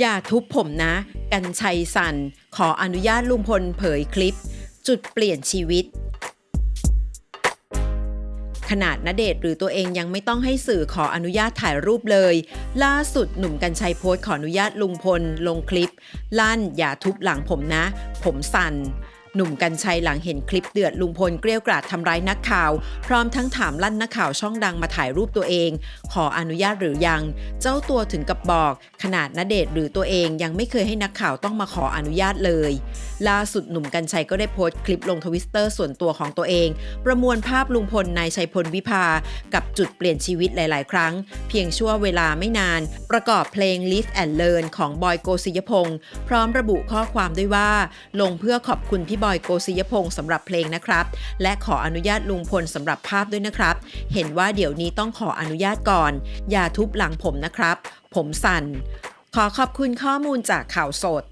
อย่าทุบผมนะ กันชัยสันขออนุญาตลุงพลเผยคลิป จุดเปลี่ยนชีวิต ขนาดณเดชหรือตัวเองยังไม่ต้องให้สื่อขออนุญาตถ่ายรูปเลย ล่าสุดหนุ่มกันชัยโพสต์ขออนุญาตลุงพล ลงคลิป ลั่นอย่าทุบหลังผมนะ ผมสั่น หนุ่มกัญชัยหลังเห็นคลิปเดือดลุงพลเกลี้ยวกราดทำร้ายนักข่าว พร้อมทั้งถามลั่นนักข่าวช่องดังมาถ่ายรูปตัวเอง ขออนุญาตหรือยัง เจ้าตัวถึงกับบอก ขนาดณเดชหรือตัวเองยังไม่เคยให้นักข่าวต้องมาขออนุญาตเลย ล่าสุดหนุ่มกัญชัยก็ได้โพสต์คลิปลงทวิสเตอร์ส่วนตัวของตัวเอง ประมวลภาพลุงพลนายชัยพลวิภา กับจุดเปลี่ยนชีวิตหลาย ๆ ครั้ง เพียงชั่วเวลาไม่นาน ประกอบเพลง Live and Learn ของบอยโกศิยพงศ์พร้อมระบุข้อความด้วยว่า ลงเพื่อขอบคุณพี่บบอยโกศิยพงศ์สำหรับเพลงนะครับ และขออนุญาตลุงพลสำหรับภาพด้วยนะครับ เห็นว่าเดี๋ยวนี้ต้องขออนุญาตก่อน อย่าทุบหลังผมนะครับ ผมสั่น ขอขอบคุณข้อมูลจากข่าวสด